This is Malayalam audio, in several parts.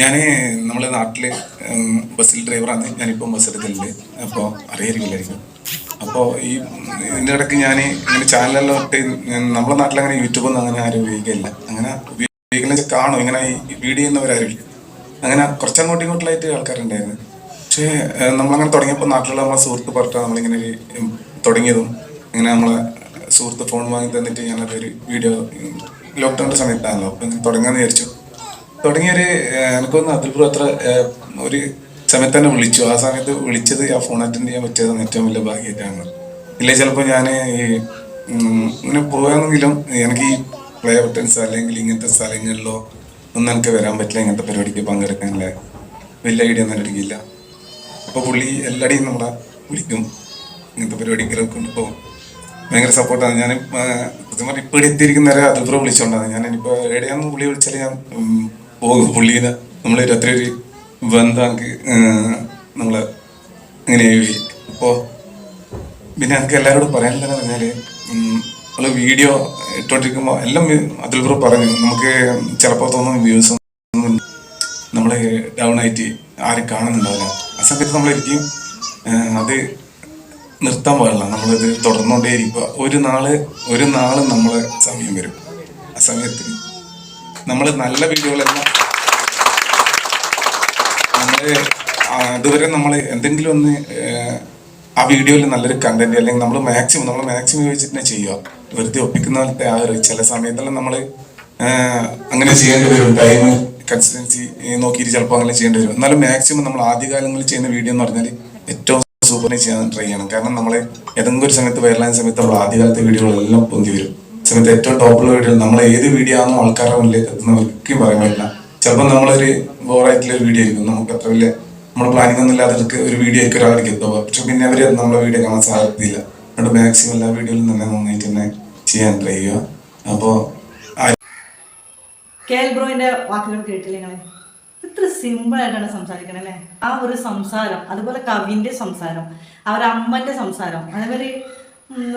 ഞാൻ നമ്മളെ നാട്ടിൽ ബസ്സിൽ ഡ്രൈവറാണ്. ഞാനിപ്പം ബസ് എടുക്കലുണ്ട് അപ്പോൾ അറിയായിരിക്കില്ലായിരിക്കും അപ്പോൾ ഈ ഇതിന്റെ ഇടയ്ക്ക് ഞാൻ ഇങ്ങനെ ചാനലെല്ലാം ഇട്ട് നമ്മളെ നാട്ടിൽ അങ്ങനെ യൂട്യൂബൊന്നും അങ്ങനെ ആരും ഉപയോഗിക്കില്ല അങ്ങനെ ഉപയോഗിക്കുന്ന കാണും. ഇങ്ങനെ ഈ വീഡിയോ ചെയ്യുന്നവരാരും. അങ്ങനെ കുറച്ചങ്ങോട്ടും ഇങ്ങോട്ടിലായിട്ട് ആൾക്കാരുണ്ടായിരുന്നു. പക്ഷേ നമ്മളങ്ങനെ തുടങ്ങിയപ്പോൾ നാട്ടിലുള്ള നമ്മളെ സുഹൃത്ത് പറഞ്ഞാൽ നമ്മളിങ്ങനെ ഒരു തുടങ്ങിയതും ഇങ്ങനെ നമ്മളെ സുഹൃത്ത് ഫോൺ വാങ്ങി തന്നിട്ട് ഞാനതൊരു വീഡിയോ ലോക്ക്ഡൗണിന്റെ സമയത്താണല്ലോ. അപ്പം തുടങ്ങാമെന്ന് വിചാരിച്ചു. തുടങ്ങിയൊരു എനിക്കൊന്ന് അതിൽപ്പുറം അത്ര ഒരു സമയത്ത് തന്നെ വിളിച്ചു. ആ സമയത്ത് വിളിച്ചത് ആ ഫോൺ അറ്റൻഡ് ചെയ്യാൻ പറ്റിയതാണ് ഏറ്റവും വലിയ ഭാഗ്യമായിട്ടാണ്. ഇല്ലേ ചിലപ്പോൾ ഞാൻ ഈ ഇങ്ങനെ പോകാമെങ്കിലും എനിക്ക് ഈ പ്ലേ ബട്ടൺസ് അല്ലെങ്കിൽ ഇങ്ങനത്തെ സ്ഥലങ്ങളിലോ ഒന്നും എനിക്ക് വരാൻ പറ്റില്ല. ഇങ്ങനത്തെ പരിപാടിക്ക് പങ്കെടുക്കാനുള്ള വലിയ ഐഡിയ ഒന്നും എടുക്കില്ല അപ്പോൾ പുള്ളി എല്ലാടെയും നമ്മളെ വിളിക്കും. ഇങ്ങനത്തെ കൊണ്ട് കൊണ്ടുപോകും ഭയങ്കര സപ്പോർട്ടാണ്. ഞാൻ സത്യം ഇപ്പോൾ ഇവിടെ എത്തിയിരിക്കുന്നവരെ അതിപ്പുറം വിളിച്ചുകൊണ്ടാണ് ഞാൻ ഇനിയിപ്പോൾ എവിടെയാണെന്ന് പുള്ളി വിളിച്ചാൽ ഞാൻ പുള്ളിനെ നമ്മൾ രാത്രി ഒരു ബന്ധമാക്കി നമ്മളെ ഇങ്ങനെ അപ്പോൾ പിന്നെ എനിക്ക് എല്ലാവരോടും പറയാനുള്ളതെന്ന് പറഞ്ഞാൽ നമ്മൾ വീഡിയോ ഇട്ടോണ്ടിരിക്കുമ്പോൾ എല്ലാം അതിൽപ്പുറം പറഞ്ഞു. നമുക്ക് ചിലപ്പോൾ തോന്നുന്നു വ്യൂസ് നമ്മൾ ഡൗൺ ആയിട്ട് ആരും കാണുന്നുണ്ടാവില്ല. ആ സമയത്ത് നമ്മളിരിക്കും അത് നിർത്താൻ പാടില്ല. നമ്മളിത് തുടർന്നുകൊണ്ടേയിരിക്കുക ഒരു നാൾ ഒരു നാൾ നമ്മളെ സമയം വരും. ആ സമയത്ത് നമ്മൾ നല്ല വീഡിയോകളെല്ലാം നമ്മൾ അതുവരെ നമ്മൾ എന്തെങ്കിലും ഒന്ന് ആ വീഡിയോയിൽ നല്ലൊരു കണ്ടന്റ് അല്ലെങ്കിൽ നമ്മൾ മാക്സിമം നമ്മൾ മാക്സിമം തന്നെ ചെയ്യുക. വെറുതെ ഒപ്പിക്കുന്ന പോലത്തെ ആ ഒരു ചില സമയത്തെല്ലാം നമ്മൾ അങ്ങനെ ചെയ്യേണ്ടി വരും. ടൈം കൺസിസ്റ്റൻസി നോക്കിയിട്ട് ചിലപ്പോൾ അങ്ങനെ ചെയ്യേണ്ടി വരും. എന്നാലും മാക്സിമം നമ്മൾ ആദ്യകാലങ്ങളിൽ ചെയ്യുന്ന വീഡിയോ എന്ന് പറഞ്ഞാൽ ഏറ്റവും സൂപ്പറിനെ ചെയ്യാൻ ട്രൈ ചെയ്യണം. കാരണം നമ്മൾ ഏതെങ്കിലും ഒരു സമയത്ത് വൈറലായ സമയത്ത് നമ്മൾ ആദ്യകാലത്തെ വീഡിയോകളെല്ലാം പൊന്തി വരും. സമയത്ത് ഏറ്റവും ടോപ്പുള്ള വീഡിയോ നമ്മൾ ഏത് വീഡിയോ ആണോ ആൾക്കാരുടെ മുന്നിലേക്ക് എത്തുന്ന ഒരിക്കലും പറയാൻ പറ്റില്ല. ചിലപ്പോൾ നമ്മളൊരു ബോറായിട്ടുള്ള ഒരു വീഡിയോ ആയിരിക്കും. നമുക്ക് അത്ര വലിയ നമ്മൾ പ്ലാനിംഗ് ഒന്നും ഇല്ലാതെ ഒരു വീഡിയോ ആയിരിക്കും ഒരാൾക്ക് എത്തുക പക്ഷെ പിന്നെ അവർ നമ്മളെ വീഡിയോ കാണാൻ സാധ്യതയില്ല. അതുകൊണ്ട് മാക്സിമം എല്ലാ വീഡിയോയിലും തന്നെ നന്നായിട്ട് തന്നെ ചെയ്യാൻ ട്രൈ ചെയ്യുക. അപ്പോൾ കെ എൽ ബ്രോയിന്റെ വാക്കുകൾ കേട്ടില്ലേ നിങ്ങളെ? ഇത്ര സിമ്പിൾ ആയിട്ടാണ് സംസാരിക്കണത് അല്ലേ? ആ ഒരു സംസാരം അതുപോലെ കവിന്റെ സംസാരം അവരമ്മന്റെ സംസാരം അതേപോലെ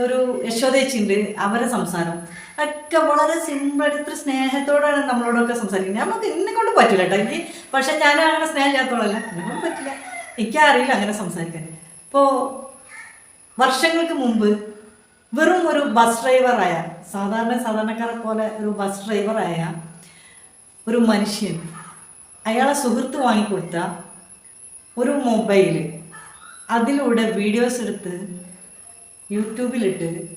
ഒരു യശോദേച്ചിണ്ട് അവരെ സംസാരം. ഒക്കെ വളരെ സിമ്പിളായിട്ട് ഇത്ര സ്നേഹത്തോടാണ് നമ്മളോടൊക്കെ സംസാരിക്കുന്നത്. നമുക്ക് എന്നെ കൊണ്ട് പറ്റില്ല കേട്ടോ എനിക്ക് പക്ഷെ ഞാൻ അങ്ങനെ സ്നേഹം ചെയ്യാത്തോളല്ല എന്നെ പറ്റില്ല എനിക്കറിയില്ല അങ്ങനെ സംസാരിക്കാൻ. ഇപ്പോൾ വർഷങ്ങൾക്ക് മുമ്പ് വെറും ഒരു ബസ് ഡ്രൈവറായ സാധാരണ സാധാരണക്കാരെ പോലെ ഒരു ബസ് ഡ്രൈവറായ ഒരു മനുഷ്യൻ അയാളെ സുഹൃത്ത് വാങ്ങിക്കൊടുത്ത ഒരു മൊബൈൽ അതിലൂടെ വീഡിയോസ് എടുത്ത് യൂട്യൂബിലിട്ട്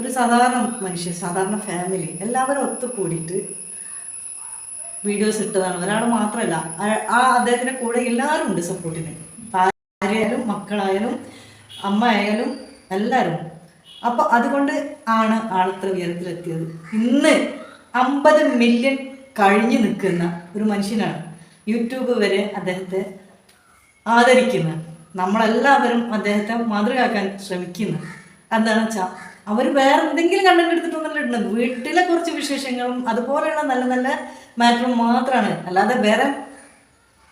ഒരു സാധാരണ മനുഷ്യൻ സാധാരണ ഫാമിലി എല്ലാവരും ഒത്തു കൂടിയിട്ട് വീഡിയോസ് ഇട്ടതാണ്. ഒരാൾ മാത്രമല്ല ആ- അദ്ദേഹത്തിന്റെ കൂടെ എല്ലാവരും ഉണ്ട് സപ്പോർട്ടിന് ഭാര്യയായാലും മക്കളായാലും അമ്മ ആയാലും എല്ലാവരും. അപ്പോൾ അതുകൊണ്ട് ആണ് ആളിത്ര ഉയരത്തിലെത്തിയത്. ഇന്ന് അമ്പത് മില്യൺ കഴിഞ്ഞു നിൽക്കുന്ന ഒരു മനുഷ്യനാണ് യൂട്യൂബ് വരെ അദ്ദേഹത്തെ ആദരിക്കുന്ന നമ്മളെല്ലാവരും അദ്ദേഹത്തെ മാതൃകയാക്കാൻ ശ്രമിക്കുന്നു. എന്താണെന്ന് വെച്ചാൽ അവർ വേറെ എന്തെങ്കിലും കണ്ടന്റ് എടുത്തിട്ടൊന്നുമല്ല ഇടുന്നത് വീട്ടിലെ കുറച്ച് വിശേഷങ്ങളും അതുപോലെയുള്ള നല്ല നല്ല മാറ്ററും മാത്രമാണ് അല്ലാതെ വേറെ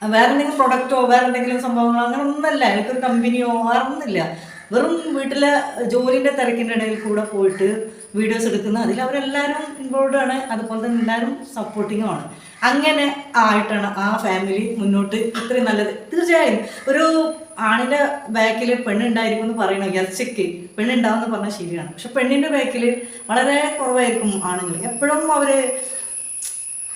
വേറെ എന്തെങ്കിലും പ്രൊഡക്റ്റോ വേറെ എന്തെങ്കിലും സംഭവങ്ങളോ അങ്ങനെ ഒന്നല്ല എനിക്കൊരു കമ്പനിയോ വേറെ ഒന്നുമില്ല വെറും വീട്ടിലെ ജോലിന്റെ തിരക്കിന്റെ ഇടയിൽ കൂടെ പോയിട്ട് വീഡിയോസ് എടുക്കുന്ന അതിൽ അവരെല്ലാവരും ഇൻവോൾവ് ആണ്. അതുപോലെ തന്നെ എല്ലാവരും സപ്പോർട്ടിങ്ങും ആണ്. അങ്ങനെ ആയിട്ടാണ് ആ ഫാമിലി മുന്നോട്ട് ഇത്രയും നല്ലത്. തീർച്ചയായും ഒരു ആണിന്റെ ബാക്കിൽ പെണ്ണുണ്ടായിരിക്കും എന്ന് പറയണോ? ഇറച്ചിക്ക് പെണ്ണുണ്ടാവും എന്ന് പറഞ്ഞാൽ ശരിയാണ്. പക്ഷെ പെണ്ണിന്റെ ബാക്കിൽ വളരെ കുറവായിരിക്കും ആണുങ്ങൾ. എപ്പോഴും അവർ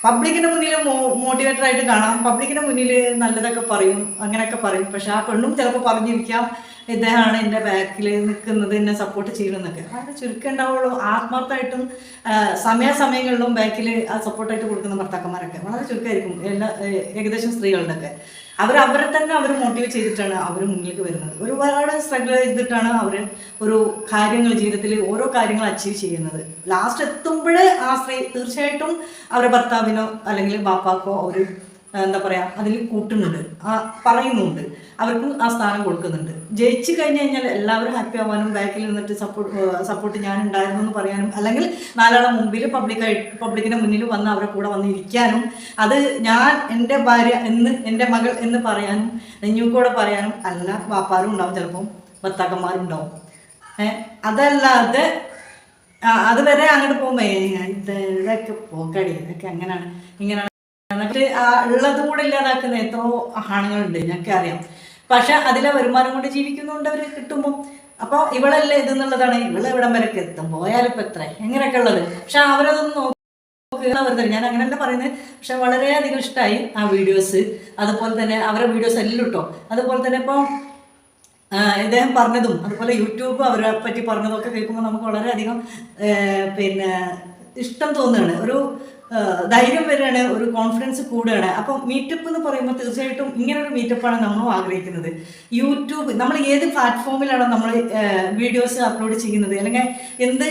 പബ്ലിക്കിന്റെ മുന്നിൽ മോട്ടിവേറ്റർ ആയിട്ട് കാണാം. പബ്ലിക്കിന്റെ മുന്നിൽ നല്ലതൊക്കെ പറയും അങ്ങനെയൊക്കെ പറയും. പക്ഷെ ആ പെണ്ണും ചിലപ്പോൾ പറഞ്ഞിരിക്കാം. ഇദ്ദേഹമാണ് എന്റെ ബാക്കിൽ നിൽക്കുന്നത് എന്നെ സപ്പോർട്ട് ചെയ്യണമെന്നൊക്കെ വളരെ ചുരുക്കം ഉണ്ടാവുള്ളൂ. ആത്മാർത്ഥമായിട്ടും സമയാസമയങ്ങളിലും ബാക്കിൽ ആ സപ്പോർട്ടായിട്ട് കൊടുക്കുന്ന ഭർത്താക്കന്മാരൊക്കെ. വളരെ ചുരുക്കമായിരിക്കും. എല്ലാ ഏകദേശം സ്ത്രീകളുടെ ഒക്കെ അവർ അവരെ തന്നെ അവർ മോട്ടിവേറ്റ് ചെയ്തിട്ടാണ് അവർ മുന്നിലേക്ക് വരുന്നത്. ഒരുപാട് സ്ട്രഗിൾ ചെയ്തിട്ടാണ് അവർ ഒരു കാര്യങ്ങൾ ജീവിതത്തിൽ ഓരോ കാര്യങ്ങൾ അച്ചീവ് ചെയ്യുന്നത്. ലാസ്റ്റ് എത്തുമ്പോഴേ ആ സ്ത്രീ തീർച്ചയായിട്ടും അവരുടെ ഭർത്താവിനോ അല്ലെങ്കിൽ ബാപ്പാക്കോ ഒരു എന്താ പറയുക അതിൽ കൂട്ടുന്നുണ്ട്. ആ പറയുന്നുണ്ട്. അവർക്ക് ആ സ്ഥാനം കൊടുക്കുന്നുണ്ട്. ജയിച്ചു കഴിഞ്ഞു കഴിഞ്ഞാൽ എല്ലാവരും ഹാപ്പി ആവാനും ബാക്കിൽ നിന്നിട്ട് സപ്പോർട്ട് സപ്പോർട്ട് ഞാൻ ഉണ്ടായിരുന്നു എന്ന് പറയാനും അല്ലെങ്കിൽ നാലാളെ മുമ്പിൽ പബ്ലിക്കായി പബ്ലിക്കിന്റെ മുന്നിൽ വന്ന് അവരെ കൂടെ വന്നിരിക്കാനും അത് ഞാൻ എന്റെ ഭാര്യ എന്ന് എന്റെ മകൾ എന്ന് പറയാനും നെഞ്ഞൂക്കൂടെ പറയാനും അല്ല വാപ്പാരും ഉണ്ടാവും ചിലപ്പം ഭർത്താക്കന്മാരും ഉണ്ടാവും. ഏഹ് അതല്ലാതെ അതുവരെ അങ്ങോട്ട് പോകുമ്പോ ഏ, ഇതൊക്കെ പോക്കടി ഇതൊക്കെ അങ്ങനെയാണ് ഇങ്ങനെയാണ് ആ ഉള്ളതും കൂടെ ഇല്ലാതാക്കുന്ന എത്രയോ ആണുങ്ങളുണ്ട് ഞങ്ങൾക്ക് അറിയാം. പക്ഷെ അതിലെ വരുമാനം കൊണ്ട് ജീവിക്കുന്നുണ്ട് അവർ കിട്ടുമ്പോൾ അപ്പോൾ ഇവളല്ലേ ഇതെന്നുള്ളതാണ് ഇവൾ എവിടം വരെയൊക്കെ എത്തും? പോയാലിപ്പോൾ എത്ര? എങ്ങനെയൊക്കെ ഉള്ളത്? പക്ഷെ അവരതൊന്നും നോക്കുക വെറുതെ ഞാൻ അങ്ങനെയല്ല പറയുന്നത് പക്ഷെ വളരെയധികം ഇഷ്ടമായി ആ വീഡിയോസ്. അതുപോലെ തന്നെ അവരുടെ വീഡിയോസ് എല്ലാം ഇട്ടോ. അതുപോലെ തന്നെ ഇപ്പോൾ ഇദ്ദേഹം പറഞ്ഞതും അതുപോലെ യൂട്യൂബ് അവരെ പറ്റി പറഞ്ഞതും ഒക്കെ കേൾക്കുമ്പോൾ നമുക്ക് വളരെയധികം പിന്നെ ഇഷ്ടം തോന്നുകയാണ്. ഒരു ധൈര്യം വരികയാണ് ഒരു കോൺഫിഡൻസ് കൂടുകയാണ്. അപ്പം മീറ്റപ്പ് എന്ന് പറയുമ്പോൾ തീർച്ചയായിട്ടും ഇങ്ങനെ ഒരു മീറ്റപ്പാണ് നമ്മളും ആഗ്രഹിക്കുന്നത്. യൂട്യൂബ് നമ്മൾ ഏത് പ്ലാറ്റ്ഫോമിലാണ് നമ്മൾ വീഡിയോസ് അപ്ലോഡ് ചെയ്യുന്നത്? അല്ലെങ്കിൽ എന്ത്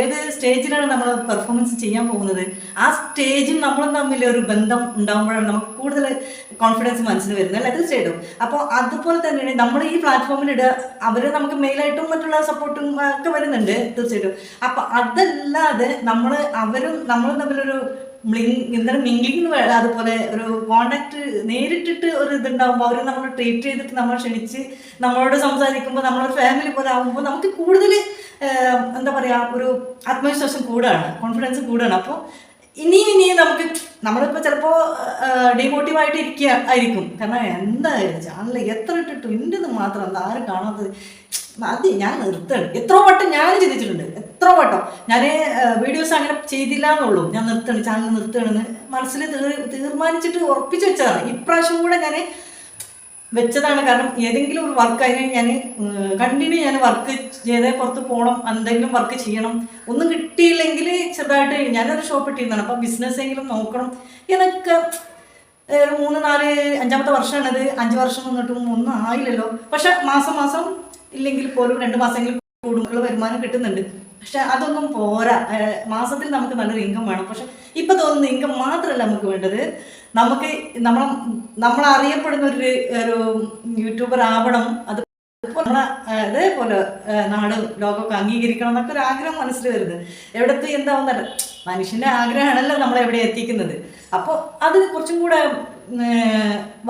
ഏത് സ്റ്റേജിലാണ് നമ്മൾ പെർഫോമൻസ് ചെയ്യാൻ പോകുന്നത്? ആ സ്റ്റേജിൽ നമ്മളും തമ്മിൽ ഒരു ബന്ധം ഉണ്ടാകുമ്പോഴാണ് നമുക്ക് കൂടുതൽ കോൺഫിഡൻസ് മനസ്സിൽ വരുന്നത് അല്ലേ? തീർച്ചയായിട്ടും. അപ്പോൾ അതുപോലെ തന്നെയാണ് നമ്മൾ ഈ പ്ലാറ്റ്ഫോമിൽ ഇടുക അവർ നമുക്ക് മെയിലായിട്ടും മറ്റുള്ള സപ്പോർട്ടും ഒക്കെ വരുന്നുണ്ട് തീർച്ചയായിട്ടും. അപ്പോൾ അതല്ലാതെ നമ്മൾ അവരും നമ്മളും തമ്മിലൊരു എന്താണ് മിംഗ്ലിംഗ് അതുപോലെ ഒരു കോണ്ടാക്ട് നേരിട്ടിട്ട് ഒരു ഇതുണ്ടാകുമ്പോൾ അവർ നമ്മൾ ട്രീറ്റ് ചെയ്തിട്ട് നമ്മൾ ക്ഷണിച്ച് നമ്മളോട് സംസാരിക്കുമ്പോൾ നമ്മളൊരു ഫാമിലി പോലെ ആകുമ്പോൾ നമുക്ക് കൂടുതൽ എന്താ പറയുക ഒരു ആത്മവിശ്വാസം കൂടാണ് കോൺഫിഡൻസ് കൂടാണ്. അപ്പോൾ ഇനിയും ഇനിയും നമുക്ക് നമ്മളിപ്പോൾ ചിലപ്പോൾ ഡിമോട്ടീവായിട്ട് ഇരിക്കുക ആയിരിക്കും. കാരണം എന്താ ചാനൽ എത്ര ഇട്ടിട്ടു ഇന്റെത് മാത്രം എന്താ ആരും കാണാത്തത്. അത് ഞാൻ നിർത്തണം. എത്ര വട്ടം ഞാൻ ചിന്തിച്ചിട്ടുണ്ട്. എത്ര വട്ടം? ഞാൻ വീഡിയോസ് അങ്ങനെ ചെയ്തില്ല എന്നുള്ളൂ. ഞാൻ നിർത്തണം ചാനൽ നിർത്തണമെന്ന് മനസ്സിൽ തീർ- തീർമാനിച്ചിട്ട് ഉറപ്പിച്ച് വെച്ചതാണ്. ഇപ്രാവശ്യം കൂടെ ഞാൻ വെച്ചതാണ്. കാരണം ഏതെങ്കിലും ഒരു വർക്ക് അതിനെ ഞാൻ കണ്ടിന്യൂ ഞാൻ വർക്ക് ചെയ്തേ പുറത്ത് പോകണം എന്തെങ്കിലും വർക്ക് ചെയ്യണം. ഒന്നും കിട്ടിയില്ലെങ്കിൽ ചെറുതായിട്ട് ഞാനൊരു ഷോപ്പ് ഇട്ടിരുന്നതാണ്. അപ്പം ബിസിനസ് എങ്കിലും നോക്കണം. എന്നൊക്കെ ഒരു മൂന്ന് നാല് അഞ്ചാമത്തെ വർഷമാണത് അഞ്ച് വർഷം വന്നിട്ടും ഒന്നും ആയില്ലല്ലോ. പക്ഷെ മാസം മാസം ഇല്ലെങ്കിൽ പോലും രണ്ട് മാസമെങ്കിലും കൂടുമ്പോൾ വരുമാനം കിട്ടുന്നുണ്ട്. പക്ഷെ അതൊന്നും പോരാ. മാസത്തിൽ നമുക്ക് നല്ലൊരു ഇൻകം വേണം. പക്ഷെ ഇപ്പം തോന്നുന്ന ഇൻകം മാത്രമല്ല നമുക്ക് വേണ്ടത്. നമുക്ക് നമ്മൾ നമ്മൾ അറിയപ്പെടുന്ന ഒരു ഒരു യൂട്യൂബർ ആവണം. അത് അതേപോലെ നാട് ലോകമൊക്കെ അംഗീകരിക്കണം എന്നൊക്കെ ഒരു ആഗ്രഹം മനസ്സിൽ വരുന്നത്. എവിടത്തെ എന്താവുന്നത് മനുഷ്യന്റെ ആഗ്രഹമാണല്ലോ നമ്മളെ എവിടെ എത്തിക്കുന്നത്. അപ്പോൾ അത് കുറച്ചും കൂടെ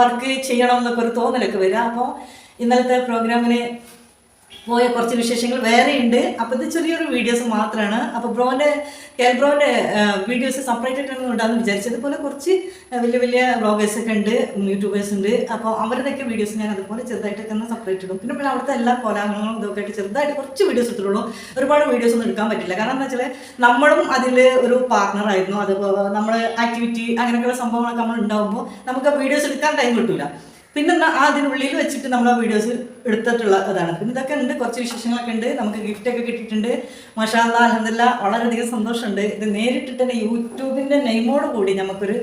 വർക്ക് ചെയ്യണം എന്നൊക്കെ ഒരു തോന്നലൊക്കെ വരിക. അപ്പോൾ ഇന്നലത്തെ പ്രോഗ്രാമിന് പോയ കുറച്ച് വിശേഷങ്ങൾ വേറെ ഉണ്ട്. അപ്പോൾ ഇത് ചെറിയൊരു വീഡിയോസ് മാത്രമാണ് അപ്പോൾ ബ്രോന്റെ കെൽ ബ്രോന്റെ വീഡിയോസ് സെപ്പറേറ്റ് ആയിട്ടൊന്നും ഉണ്ടാകുന്ന വിചാരിച്ചതുപോലെ കുറച്ച് വലിയ വലിയ ബ്ലോഗേഴ്സ് ഒക്കെ ഉണ്ട് യൂട്യൂബേഴ്സ് ഉണ്ട്. അപ്പോൾ അവരുടെയൊക്കെ വീഡിയോസ് ഞാൻ അതുപോലെ ചെറുതായിട്ടൊക്കെ ഒന്ന് സെപ്പറേറ്റ് ഇടും. പിന്നെ പിന്നെ അവിടുത്തെ എല്ലാ കോലാഹലങ്ങളും ഇതൊക്കെ ആയിട്ട് ചെറുതായിട്ട് കുറച്ച് വീഡിയോസ് എടുത്തിട്ടുള്ളൂ ഒരുപാട് വീഡിയോസ് ഒന്നും എടുക്കാൻ പറ്റില്ല. കാരണം എന്താ വെച്ചാൽ നമ്മളും അതിൽ ഒരു പാർട്ണർ ആയിരുന്നു. അതുപോലെ നമ്മൾ ആക്ടിവിറ്റി അങ്ങനെയൊക്കെയുള്ള സംഭവങ്ങളൊക്കെ നമ്മൾ ഉണ്ടാകുമ്പോൾ നമുക്ക് വീഡിയോസ് എടുക്കാൻ ടൈം കിട്ടൂല. പിന്നെ അതിനുള്ളിൽ വെച്ചിട്ട് നമ്മൾ ആ വീഡിയോസ് എടുത്തിട്ടുള്ള അതാണ് പിന്നെ ഇതൊക്കെ ഉണ്ട് കുറച്ച് വിശേഷങ്ങളൊക്കെ ഉണ്ട്. നമുക്ക് ഗിഫ്റ്റ് ഒക്കെ കിട്ടിയിട്ടുണ്ട്. മഷാല്ല അലഹമില്ല വളരെയധികം സന്തോഷമുണ്ട്. ഇത് നേരിട്ടിട്ട് തന്നെ യൂട്യൂബിന്റെ നെയിമോട് കൂടി നമുക്കൊരു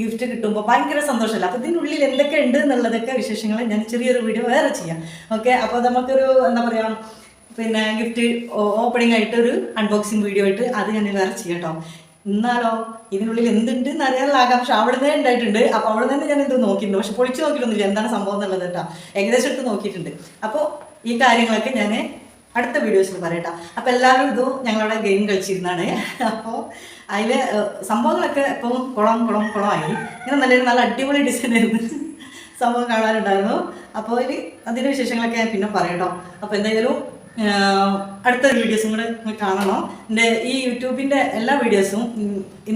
ഗിഫ്റ്റ് കിട്ടുമ്പോൾ ഭയങ്കര സന്തോഷമല്ല? അപ്പോൾ ഇതിനുള്ളിൽ എന്തൊക്കെ ഉണ്ട് എന്നുള്ളതൊക്കെ വിശേഷങ്ങൾ ഞാൻ ചെറിയൊരു വീഡിയോ വേറെ ചെയ്യാം. ഓക്കെ അപ്പോൾ നമുക്കൊരു എന്താ പറയുക പിന്നെ ഗിഫ്റ്റ് ഓപ്പണിംഗ് ആയിട്ട് ഒരു അൺബോക്സിങ് വീഡിയോ ആയിട്ട് അത് ഞാൻ വേറെ ചെയ്യാം കേട്ടോ. എന്നാലോ ഇതിനുള്ളിൽ എന്തുണ്ട് എന്ന് അറിയാനുള്ള ആകാംക്ഷ അവിടെ തന്നെ ഉണ്ടായിട്ടുണ്ട്. അപ്പോൾ അവിടെ നിന്ന് ഞാൻ ഇത് നോക്കിയിട്ടുണ്ട്. പക്ഷെ പൊളിച്ചു നോക്കിയിട്ടൊന്നുമില്ല. എന്താണ് സംഭവം എന്നുള്ളത് കേട്ടോ. ഏകദേശം എടുത്ത് നോക്കിയിട്ടുണ്ട്. അപ്പോൾ ഈ കാര്യങ്ങളൊക്കെ ഞാൻ അടുത്ത വീഡിയോസിൽ പറയട്ടോ. അപ്പോൾ എല്ലാവരും ഇതും ഞങ്ങളുടെ ഗെയിം കളിച്ചിരുന്നാണ്. അപ്പോൾ അതിൽ സംഭവങ്ങളൊക്കെ ഇപ്പം കുളം കുളം കുളമായി. ഇങ്ങനെ നല്ലൊരു നല്ല അടിപൊളി ഡിസൈൻ ആയിരുന്നു. സംഭവം കാണാനുണ്ടായിരുന്നു. അപ്പോൾ ഇനി അതിന്റെ വിശേഷങ്ങളൊക്കെ ഞാൻ പിന്നെ പറയട്ടോ. അപ്പോൾ എന്തായാലും അടുത്ത വീഡിയോസും കൂടെ കാണണം. എന്റെ ഈ യൂട്യൂബിന്റെ എല്ലാ വീഡിയോസും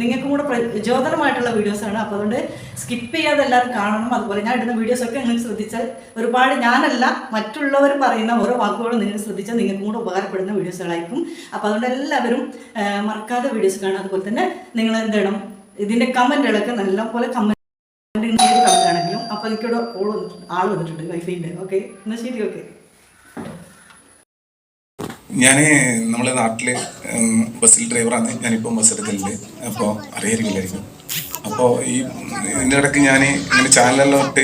നിങ്ങൾക്കും കൂടെ പ്രചോദനമായിട്ടുള്ള വീഡിയോസാണ് അപ്പോൾ അതുകൊണ്ട് സ്കിപ്പ് ചെയ്യാതെ എല്ലാവരും കാണണം. അതുപോലെ ഞാൻ ഇടുന്ന വീഡിയോസൊക്കെ നിങ്ങൾ ശ്രദ്ധിച്ചാൽ ഒരുപാട് ഞാനല്ല മറ്റുള്ളവർ പറയുന്ന ഓരോ വാക്കുകളും നിങ്ങൾ ശ്രദ്ധിച്ചാൽ നിങ്ങൾക്കും കൂടെ ഉപകാരപ്പെടുന്ന വീഡിയോസുകളായിരിക്കും അപ്പോൾ അതുകൊണ്ട് എല്ലാവരും മറക്കാതെ വീഡിയോസ് കാണുക. അതുപോലെ തന്നെ നിങ്ങൾ എന്ത് ഇതിന്റെ കമന്റുകളൊക്കെ നല്ലപോലെ കമന്റ് കമന്റ് ആണെങ്കിലും അപ്പോൾ എനിക്കിവിടെ ഓൾ വന്നിട്ടുണ്ട് ആൾ വന്നിട്ടുണ്ട് വൈഫൈന്റെ ഓക്കെ എന്നാൽ ശരി ഓക്കെ ഞാൻ നമ്മളെ നാട്ടിൽ ബസ്സിൽ ഡ്രൈവറാണ്. ഞാനിപ്പം ബസ് എടുക്കലുണ്ട് അപ്പോൾ അറിയായിരിക്കില്ലായിരിക്കും. അപ്പോ ഈ ഇതിന്റെ ഇടയ്ക്ക് ഞാൻ ഇങ്ങനെ ചാനലെല്ലാം ഇട്ട്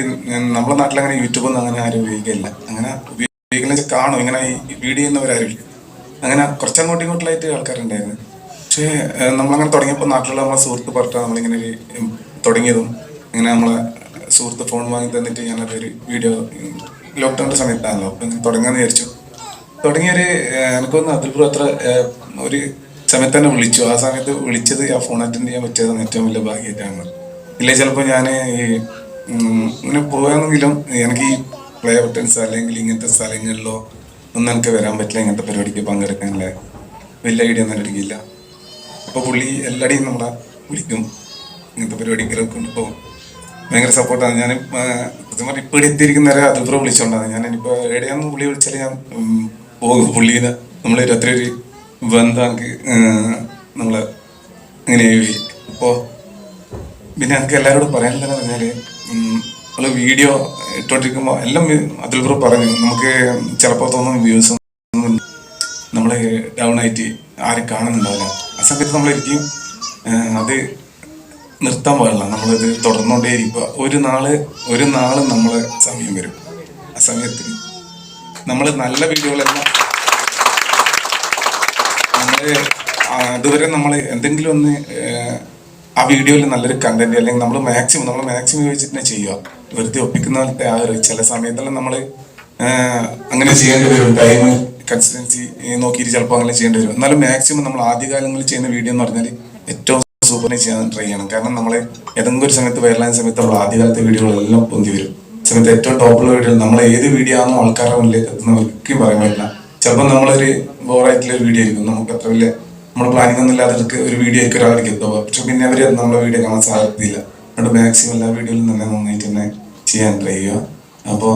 നമ്മളെ നാട്ടിൽ അങ്ങനെ യൂട്യൂബൊന്നും അങ്ങനെ ആരും ഉപയോഗിക്കില്ല അങ്ങനെ ഉപയോഗിക്കുന്ന കാണും. ഇങ്ങനെ ഈ വീഡിയോ ചെയ്യുന്നവരാരും അങ്ങനെ കുറച്ചങ്ങോട്ടും ഇങ്ങോട്ടിലായിട്ട് ആൾക്കാരുണ്ടായിരുന്നു. പക്ഷേ നമ്മളങ്ങനെ തുടങ്ങിയപ്പോൾ നാട്ടിലുള്ള നമ്മളെ സുഹൃത്ത് പറഞ്ഞാൽ നമ്മളിങ്ങനെ ഒരു തുടങ്ങിയതും ഇങ്ങനെ നമ്മളെ സുഹൃത്ത് ഫോൺ വാങ്ങി തന്നിട്ട് ഞാനതൊരു വീഡിയോ ലോക്ക്ഡൗണിന്റെ സമയത്താണല്ലോ. അപ്പം തുടങ്ങാമെന്ന് വിചാരിച്ചു. തുടങ്ങിയൊരു എനിക്കൊന്ന് അതിൽപ്പുറം അത്ര ഒരു സമയത്ത് തന്നെ വിളിച്ചു. ആ സമയത്ത് വിളിച്ചത് ആ ഫോൺ അറ്റൻഡ് ചെയ്യാൻ പറ്റിയതാണ് ഏറ്റവും വലിയ ഭാഗ്യമായിട്ടാണ്. ഇല്ലേ ചിലപ്പോൾ ഞാൻ ഈ ഇങ്ങനെ പോയാണെങ്കിലും എനിക്ക് ഈ പ്ലേ ബട്ടൺസ് അല്ലെങ്കിൽ ഇങ്ങനത്തെ സ്ഥലങ്ങളിലോ ഒന്നും എനിക്ക് വരാൻ പറ്റില്ല. ഇങ്ങനത്തെ പരിപാടിക്ക് പങ്കെടുക്കാനുള്ള വലിയ ഐഡിയ ഒന്നും എടുക്കില്ല അപ്പോൾ പുള്ളി എല്ലാടെയും നമ്മളെ വിളിക്കും. ഇങ്ങനത്തെ പരിപാടിക്കൊക്കെ കൊണ്ടുപോകും ഭയങ്കര സപ്പോർട്ടാണ്. ഞാൻ സത്യം പറഞ്ഞാൽ ഇപ്പോൾ എത്തിയിരിക്കുന്നവരെ അതിപ്പുറം വിളിച്ചോണ്ടാണ്. ഞാൻ ഇനിയിപ്പോൾ എവിടെയാണെന്ന് പുള്ളി വിളിച്ചാൽ ഞാൻ പുള്ളീനെ നമ്മൾ രാത്രി ഒരു ബന്ധമാക്കി നമ്മൾ എഴുതി. അപ്പോൾ പിന്നെ എനിക്ക് എല്ലാവരോടും പറയാനുള്ളതെന്ന് പറഞ്ഞാൽ നമ്മൾ വീഡിയോ ഇട്ടോണ്ടിരിക്കുമ്പോൾ എല്ലാം അതിൽ കൂടെ പറഞ്ഞു. നമുക്ക് ചിലപ്പോൾ തോന്നും വ്യൂസ് നമ്മൾ ഡൗൺ ആയിട്ട് ആരും കാണുന്നുണ്ടാവില്ല. ആ സമയത്ത് നമ്മളിരിക്കും അത് നിർത്താൻ പാടില്ല. നമ്മളിത് തുടർന്നുകൊണ്ടേ ഇരിക്കുക ഒരു നാൾ ഒരു നാൾ നമ്മളെ സമയം വരും. ആ സമയത്ത് നമ്മൾ നല്ല വീഡിയോകളെല്ലാം നമ്മൾ അതുവരെ നമ്മൾ എന്തെങ്കിലും ഒന്ന് ആ വീഡിയോയിൽ നല്ലൊരു കണ്ടന്റ് അല്ലെങ്കിൽ നമ്മൾ മാക്സിമം നമ്മൾ മാക്സിമം ചോദിച്ചിട്ട് തന്നെ ചെയ്യുക. വെറുതെ ഒപ്പിക്കുന്ന ആ ഒരു ചില സമയത്തെല്ലാം നമ്മൾ അങ്ങനെ ചെയ്യേണ്ടി വരും. ടൈം കൺസിസ്റ്റൻസി നോക്കിയിട്ട് ചിലപ്പോൾ അങ്ങനെ ചെയ്യേണ്ടി വരും. എന്നാലും മാക്സിമം നമ്മൾ ആദ്യകാലങ്ങളിൽ ചെയ്യുന്ന വീഡിയോ എന്ന് പറഞ്ഞാൽ ഏറ്റവും സൂപ്പറിനെ ചെയ്യാൻ ട്രൈ ചെയ്യണം. കാരണം നമ്മൾ ഏതെങ്കിലും ഒരു സമയത്ത് വൈറലായ സമയത്ത് നമ്മൾ ആദ്യകാലത്തെ വീഡിയോകളെല്ലാം പൊന്തി വരും. സമയത്ത് ഏറ്റവും ടോപ്പുള്ള വീഡിയോ നമ്മൾ ഏത് വീഡിയോ ആണോ ആൾക്കാരുടെ മുന്നിലേക്ക് എത്തുന്നവർക്ക് പറയാൻ പറ്റില്ല. ചിലപ്പോൾ നമ്മളൊരു ബോറായിട്ടുള്ള ഒരു വീഡിയോ ആയിരിക്കും. നമുക്ക് അത്ര വലിയ നമ്മൾ പ്ലാനിംഗ് ഒന്നും ഇല്ലാതെ ഒരു വീഡിയോ ആയിരിക്കും ഒരാളേക്ക് എത്തുക. പക്ഷെ പിന്നെ അവർ നമ്മളെ വീഡിയോ കാണാൻ സാധ്യതയില്ല അതുകൊണ്ട് മാക്സിമം എല്ലാ വീഡിയോയിലും തന്നെ നന്നായിട്ട് തന്നെ ചെയ്യാൻ ട്രൈ ചെയ്യുക. അപ്പോൾ